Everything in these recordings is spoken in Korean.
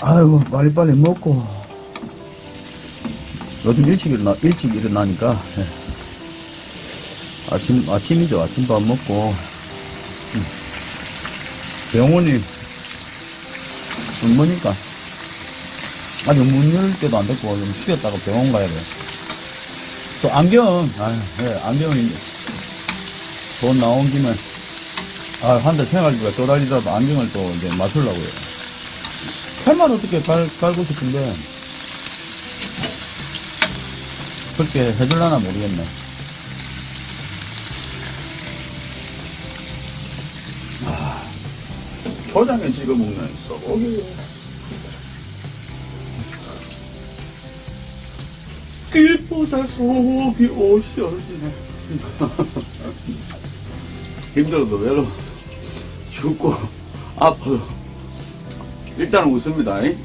아이고, 빨리빨리 먹고. 요즘 일찍 일어나, 일찍 일어나니까, 예. 아침, 아침이죠. 아침밥 먹고. 음. 병원이, 뭐니까. 아직 문 열 때도 안 됐고, 좀 쉬었다가 병원 가야 돼. 또 안경, 아 예, 안경이, 돈 나온 김에, 아, 한달 생활비가 쪼달리더라도 안경을 또 이제 맞추려고요. 팔만 어떻게 갈, 갈고 싶은데, 그렇게 해줄라나 모르겠네. 아, 초장에 찍어 먹는 소고기. 길보다 소고기 오셔지네. 힘들어도 외로워도 죽고 아파도 일단 웃습니다. 예.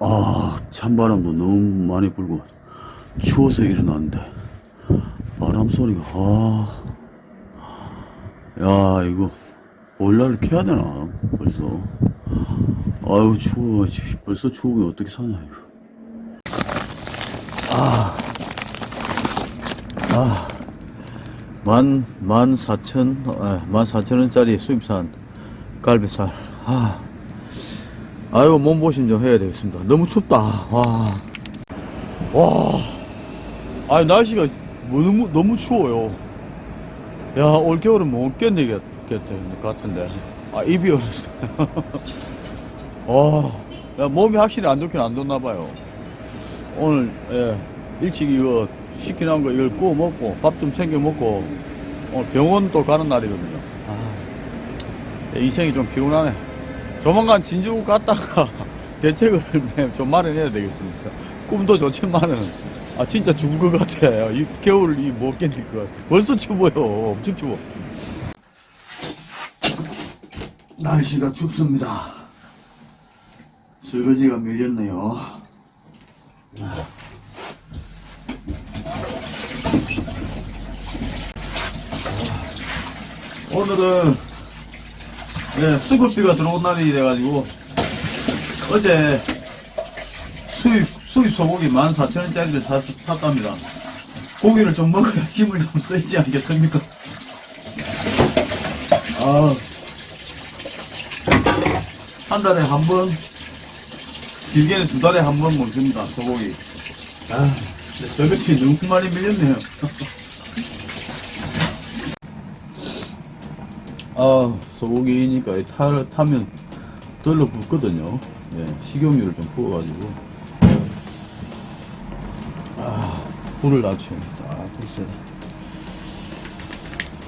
아, 찬바람도 너무 많이 불고 추워서 일어났는데 바람 소리가 아, 야 이거 보일러를 켜야 되나 벌써? 아유 추워. 벌써 추우면 어떻게 사냐 이거. 아, 만, 만 사천, 아, 만 사천 원짜리 수입산 갈비살. 아, 아이고, 몸보신 좀 해야 되겠습니다. 너무 춥다. 와. 와. 아 날씨가 뭐 너무, 너무 추워요. 야, 올겨울은 못 견디겠, 겠 같은데. 아, 입이 얼었어. 와. 야, 몸이 확실히 안 좋긴 안 좋나봐요. 오늘, 예, 일찍 이거 시키는 거 이걸 구워 먹고 밥 좀 챙겨 먹고 오늘 병원 또 가는 날이거든요. 아, 인생이 좀 피곤하네. 조만간 진주 갔다가 대책을 좀 마련해야 되겠습니다. 꿈도 좋지만은 아 진짜 죽을 것 같아요. 이 겨울 이못 견딜 것 같아. 벌써 추워요. 엄청 추워. 날씨가 춥습니다. 설거지가 밀렸네요. 오늘은 예, 수급비가 들어온 날이 돼가지고 어제 수입 수입 소고기 14,000원짜리를 사, 샀답니다. 고기를 좀 먹어야 힘을 좀 쓰지 않겠습니까? 아, 한 달에 한 번, 길게는 두 달에 한 번 먹습니다, 소고기. 아, 저것이 많이 밀렸네요. 아, 소고기니까 이 탈, 타면 덜러 붓거든요. 예, 식용유를 좀 부어가지고. 아, 불을 낮추면 딱 불세다.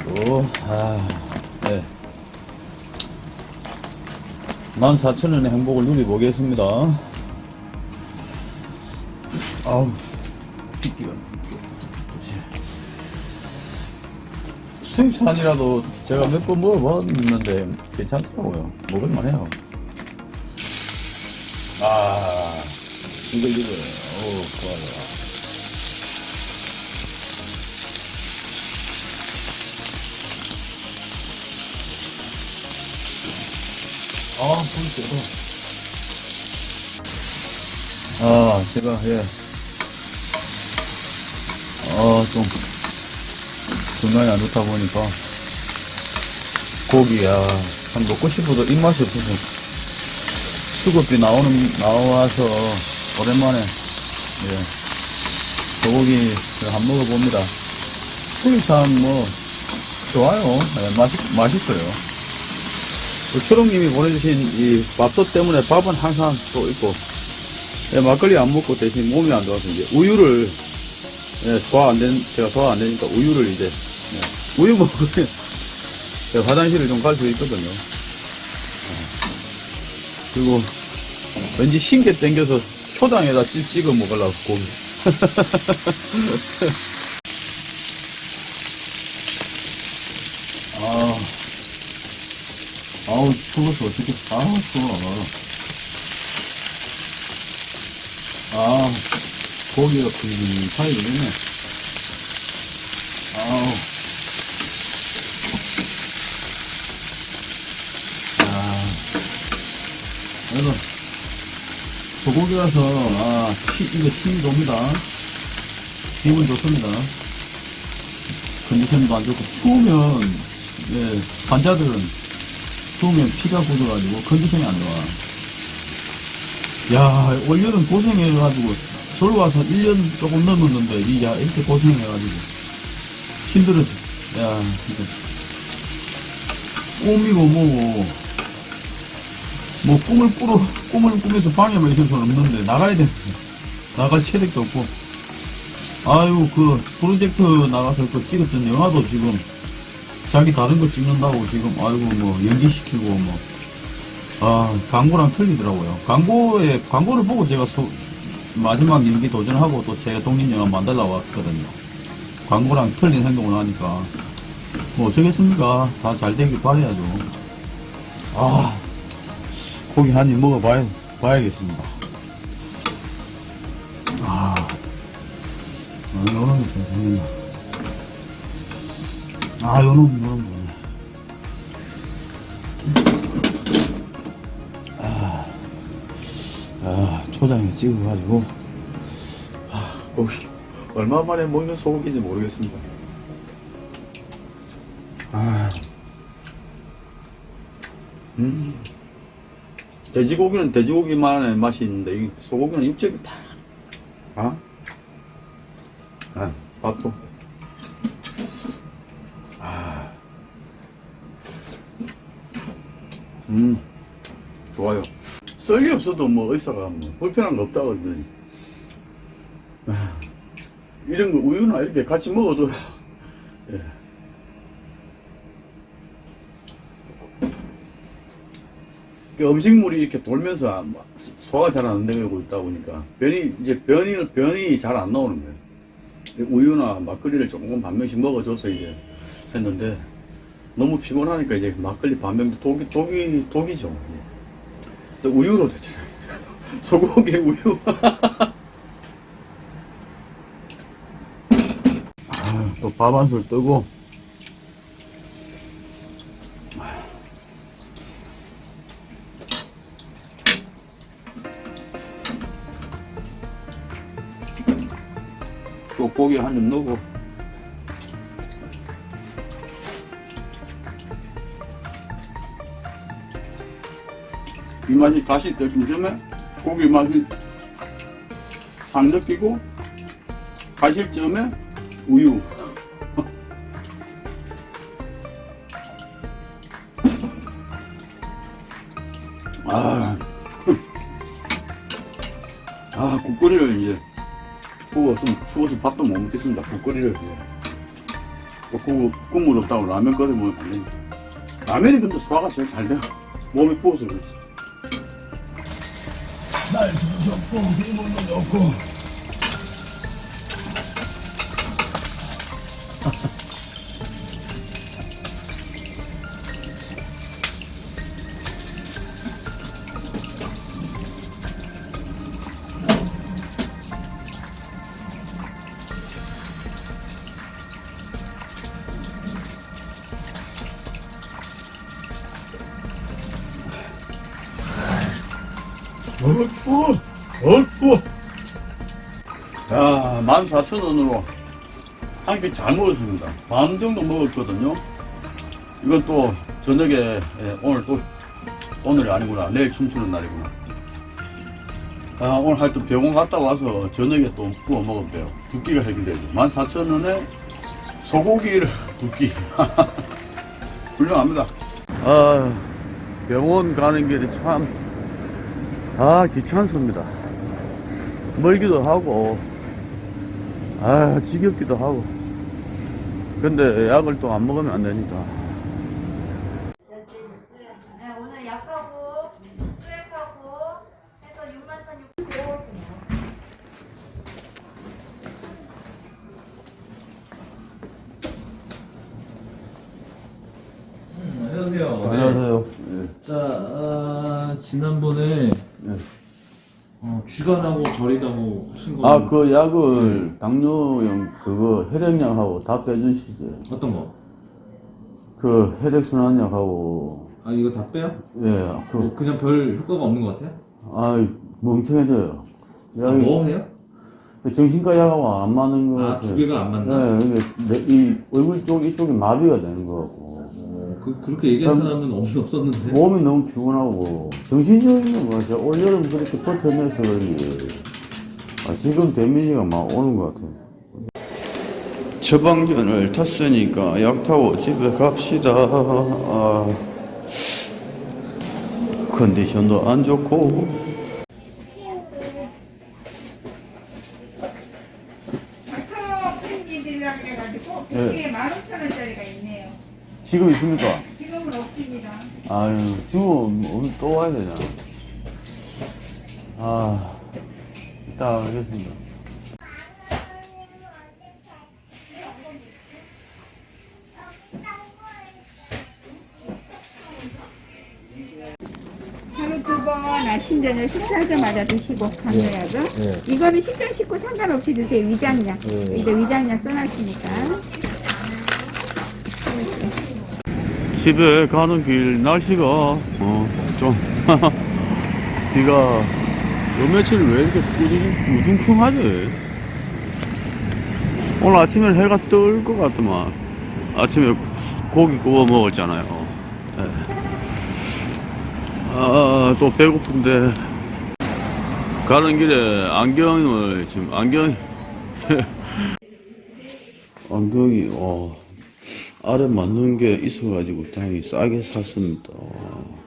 또, 아, 네. 14,000원의 행복을 누려보겠습니다. 아우, 핏기가. 수입산이라도 제가 몇 번 먹어봤는데 괜찮더라고요. 먹을만 해요. 아, 이거, 이거, 오, 좋아, 좋아. 아, 불 세다. 아, 제가, 예. 아, 좀, 건강이 안 좋다 보니까, 고기야, 참 먹고 싶어도 입맛이 없어서, 수급비 나오는, 나와서, 오랜만에, 예, 소고기를 한 먹어봅니다. 수입산 뭐, 좋아요. 예, 맛있, 맛있어요. 그 초롱님이 보내주신 이 밥솥 때문에 밥은 항상 또 있고, 예, 막걸리 안 먹고 대신 몸이 안 좋아서 이제 우유를, 예, 소화 안 된, 제가 소화 안 되니까 우유를 이제, 예, 우유 먹으면 제가 화장실을 좀 갈수 있거든요. 예. 그리고 왠지 신게 땡겨서 초장에다 찍, 찍어 먹으려고 고기. 아. 아우, 추워서 어떻게, 아우, 추워. 아, 고기가 푸짐하게 되네. 아우. 소고기라서, 아, 치, 이거 침이 돕니다. 기분 좋습니다. 컨디션도 안 좋고, 추우면, 예, 환자들은 추우면 피가 굳어가지고 컨디션이 안 좋아. 야, 올여름 고생해가지고, 서울 와서 1년 조금 넘었는데, 이, 야, 이렇게 고생해가지고, 힘들었어. 야, 진짜. 꿈이고 뭐고, 뭐 꿈을 꾸러, 꿈을 꾸면서 방해만 있을 수는 없는데, 나가야 돼. 나갈 체력도 없고. 아유, 그, 프로젝트 나가서 그 찍었던 영화도 지금, 자기 다른 거 찍는다고 지금, 아이고, 뭐, 연기시키고, 뭐, 아, 광고랑 틀리더라고요. 광고에, 광고를 보고 제가 소- 마지막 연기 도전하고 또 제가 독립영화 만들려고 왔거든요. 광고랑 틀린 행동을 하니까. 뭐 어쩌겠습니까? 다 잘 되길 바라야죠. 아, 고기 한 입 먹어봐야, 봐야겠습니다. 아, 어, 요런 게 생겼나. 아, 요런, 요런 거. 아, 초장에 찍어가지고, 아, 고기, 얼마 만에 먹는 소고기인지 모르겠습니다. 아, 음. 돼지고기는 돼지고기만의 맛이 있는데, 이 소고기는 육즙이 다, 아? 아, 밥도. 아. 음, 좋아요. 썰이 없어도 뭐 의사가 뭐 불편한 거 없다고 그러더니 아, 이런 거 우유나 이렇게 같이 먹어줘야 예. 음식물이 이렇게 돌면서 뭐 소화가 잘 안 되고 있다 보니까 변이 이제 변이 변이 잘 안 나오는 거예요. 우유나 막걸리를 조금 반 명씩 먹어줘서 이제 했는데 너무 피곤하니까 이제 막걸리 반 병도 독이 독이 독이죠. 또 우유로 됐잖아요. 소고기 우유. 아, 또 밥 한 술 뜨고. 또 고기 한점 넣고. 이 맛이 다시 들좀 전에 고기 맛이 싹 느끼고 가실 점에 우유 아, 아 국거리를 이제 그거 좀 추워서 밥도 못 먹겠습니다. 국거리를. 국, 국물 없다고 라면 끓여 먹으면 안 되니까 라면이 근데 소화가 제일 잘 돼요. 몸이 부어서 그렇지. 날도 좋고 기분도 좋고 어 추워 어 추워 자 14,000원으로 한 끼 잘 먹었습니다. 반 정도 먹었거든요. 이건 또 저녁에 예, 오늘 또 오늘이 아니구나. 내일 춤추는 날이구나. 아, 오늘 하여튼 병원 갔다 와서 저녁에 또 구워 먹었대요. 두 끼가 해결되죠. 14,000원에 소고기를 두 끼. 훌륭합니다. 아 병원 가는 길이 참 아, 귀찮습니다. 멀기도 하고, 아, 지겹기도 하고. 근데 약을 또 안 먹으면 안 되니까. 네, 오늘 약하고 수액하고 해서 6만 1,600원. 안녕하세요. 안녕하세요. 네. 자, 아, 지난번에 네. 어, 쥐간하고 저리나무 신고 아, 그 약을 당뇨용 그거 혈액약하고 다 빼주시죠. 어떤 거? 그 혈액순환약하고, 아 이거 다 빼요? 예, 뭐 그, 그냥 별 효과가 없는 것 같아요? 아, 멍청해져요. 약이 뭐해요? 정신과 약하고 안 맞는 거 아, 같아요. 두 개가 안 맞나? 네, 이게 내, 이 얼굴 쪽 이쪽이 마비가 되는 거 같고 어, 그, 그렇게 얘기한 그럼- 사람은 없, 없었는데. 몸이 너무 피곤하고 정신적인 거 진짜 올여름 그렇게 버텨내서 그런지 아, 지금 데미지가 막 오는 것 같아요. 처방전을 탔으니까 약 타고 집에 갑시다. 아, 컨디션도 안 좋고 마카 프린지들이라 그래가지고 네. 거기에 15,000원짜리가 있네요. 지금 있습니까? 지금은 없습니다. 아유, 지금 오늘 또 와야 되잖아. 아, 이따 하겠습니다. 하루 두 번 아침 저녁 식사하자마자 드시고 감자약은 예. 이거는 식전 식후 상관없이 드세요 위장약 예. 이제 위장약 써놨으니까 집에 가는 길 날씨가 어, 좀 비가 요 며칠 왜 이렇게 꾸준히 우중충하지? 오늘 아침에 해가 뜰 것 같더만 아침에 고기 구워 먹었잖아요. 예. 아, 또 배고픈데 가는 길에 안경을 지금 안경 안경이 어. 아래 맞는 게 있어가지고 다행히 싸게 샀습니다. 어.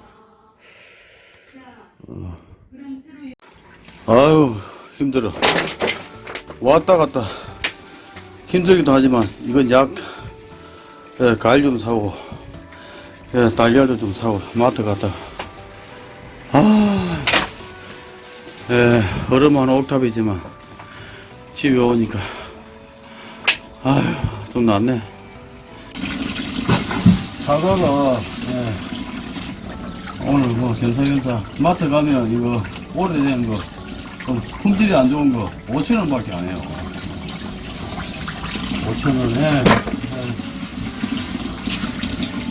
아유 힘들어. 왔다 갔다 힘들기도 하지만 이건 약 예, 과일 좀 사고 예, 달걀도 좀 사고 마트 갔다. 아, 예, 얼음 한 옥탑이지만 집에 오니까 아유 좀 낫네. 사과가 예. 오늘 뭐 견사견사 마트 가면 이거 오래된 거좀 품질이 안 좋은 거 5천 원밖에 안 해요. 5천 원에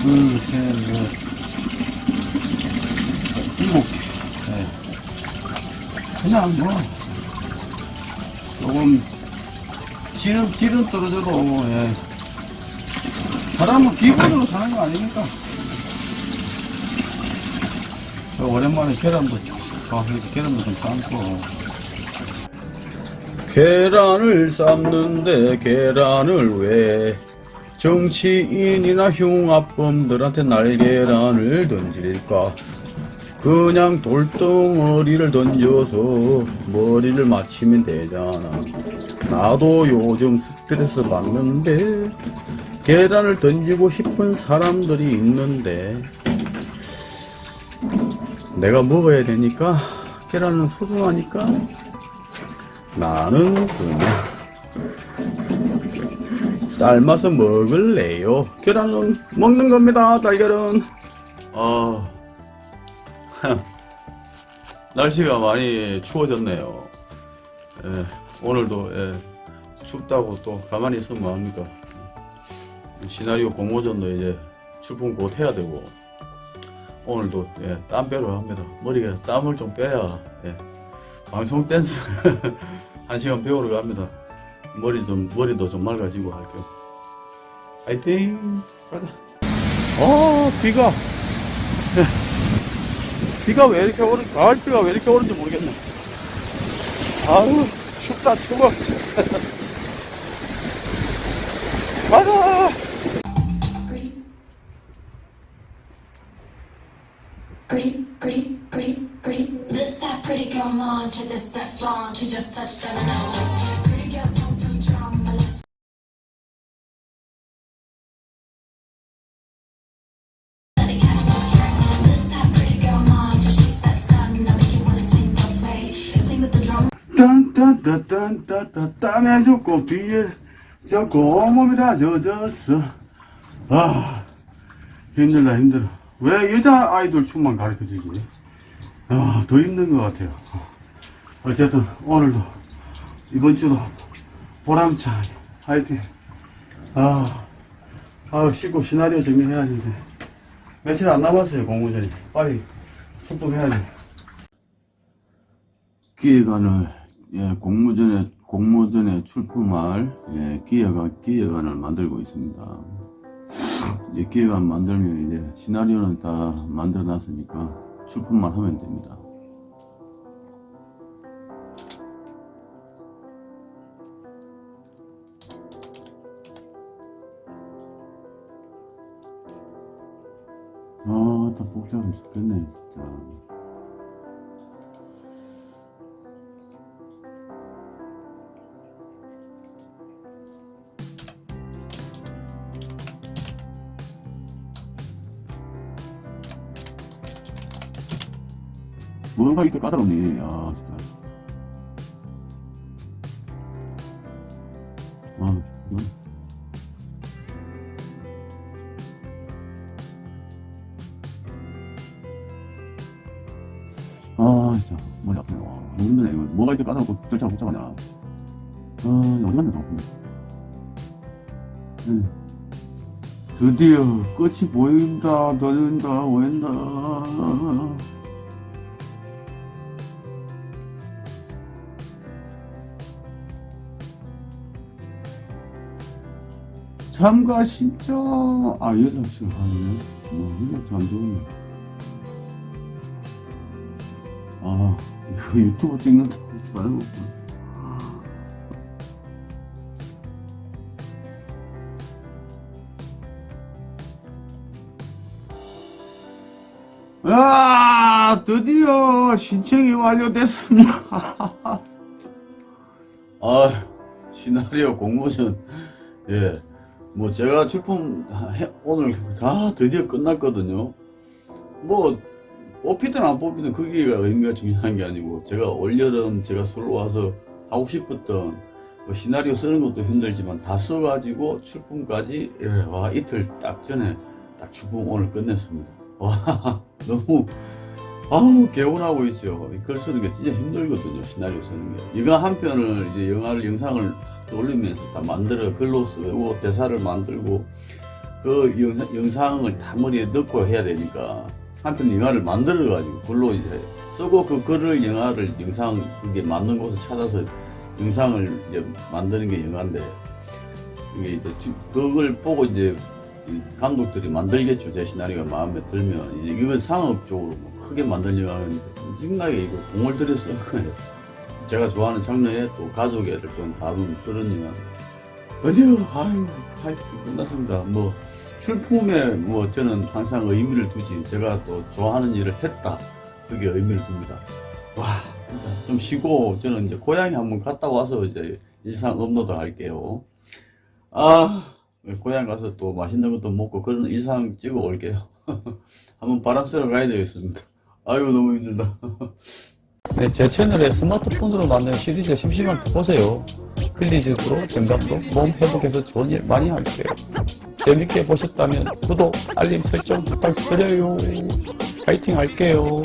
둘, 셋, 넷, 일곱 개. 예. 그냥 뭐 조금 기름 기름 떨어져도 예. 사람은 기본으로 사는 거 아닙니까? 저 오랜만에 계란도 아, 계란도 좀 삶고. 계란을 삶는데 계란을 왜? 정치인이나 흉악범들한테 날계란을 던질까? 그냥 돌덩어리를 던져서 머리를 맞추면 되잖아. 나도 요즘 스트레스 받는데 계란을 던지고 싶은 사람들이 있는데 내가 먹어야 되니까 계란은 소중하니까 나는 그냥 삶아서 먹을래요. 계란은 먹는 겁니다. 달걀은 아 날씨가 많이 추워졌네요. 예, 오늘도 예, 춥다고 또 가만히 있으면 뭐합니까? 시나리오 공모전도 이제 출품 곧 해야 되고 오늘도 예, 땀 빼러 합니다. 머리가 땀을 좀 빼야 예, 방송 댄스 한 시간 배우러 갑니다. 머리 좀 머리도 좀 맑아지고 할게요. 파이팅! 가자. 어 비가 예, 비가 왜 이렇게 오는 가을 비가 왜 이렇게 오는지 모르겠네. 아유 춥다 추워. She just touched down and out. Pretty girls don't do drama. Let's let it catch no string. This that pretty girl launch, she's that stun. I make you wanna swing both ways. Swing with the drum. 딴딴딴딴딴 땀에 죽고 비에 젖고 온몸이 다 젖었어 아 힘들다 힘들어 왜 여자 아이돌 춤만 가르쳐주지 아 더 힘든 것 같아요 어쨌든 오늘도 이번 주도 보람차게 화이팅 아, 아 씻고 시나리오 정리해야 되는데 며칠 안 남았어요 공모전이 빨리 축복해야지 기획안을 예, 공모전에 공모전에 출품할 예, 기획안 기획안을 만들고 있습니다. 이제 기획안 만들면 이제 시나리오는 다 만들어 놨으니까 출품만 하면 됩니다. 아, 다 복잡해 죽겠네, 진짜. 뭔가 이렇게 까다롭니? 아, 진짜. 드디어 끝이 보인다, 보인다, 보인다. 참가 신청. 아 연락처 하네. 뭐 연락처 안 좋네. 아 이거 유튜브 찍는다고 거 아 드디어 신청이 완료됐습니다 아 시나리오 공모전 예. 뭐 제가 출품 해- 오늘 다 드디어 끝났거든요. 뭐 뽑히든 안 뽑히든 그게 의미가 중요한 게 아니고 제가 올여름 제가 서울 와서 하고 싶었던 뭐 시나리오 쓰는 것도 힘들지만 다 써가지고 출품까지 예, 와 이틀 딱 전에 딱 출품 오늘 끝냈습니다. 와 너무 아우 개운하고 있죠. 이글 쓰는 게 진짜 힘들거든요. 시나리오 쓰는 게. 이거 한 편을 이제 영화를 영상을 올리면서 다 만들어 글로 쓰고 대사를 만들고 그 영상, 영상을 다 머리에 넣고 해야 되니까 한 편 영화를 만들어 가지고 글로 이제 쓰고 그 글을 영화를 영상 그게 맞는 곳을 찾아서 영상을 이제 만드는 게 영화인데 이게 이제 지- 그걸 보고 이제 이 감독들이 만들겠죠. 제 시나리오가 마음에 들면. 이제 이건 상업적으로 뭐 크게 만들 영화는 엄청나게 이거 공을 들여 쓴 거예요. 제가 좋아하는 장르에 또 가족 애들 좀 그런 영화. 어디요? 아유, 아유, 끝났습니다. 뭐, 출품에 뭐 저는 항상 의미를 두지. 제가 또 좋아하는 일을 했다. 그게 의미를 둡니다. 와, 진짜 좀 쉬고 저는 이제 고향에 한번 갔다 와서 이제 일상 업로드 할게요. 아, 고향 가서 또 맛있는 것도 먹고 그런 일상 찍어 올게요. 한번 바람 쐬러 가야 되겠습니다. 아이고, 너무 힘들다. 네, 제 채널에 스마트폰으로 만든 시리즈 심심할 때 보세요. 클리즈로 정답도 몸 회복해서 좋은 일 많이 할게요. 재밌게 보셨다면 구독, 알림 설정 부탁드려요. 파이팅 할게요.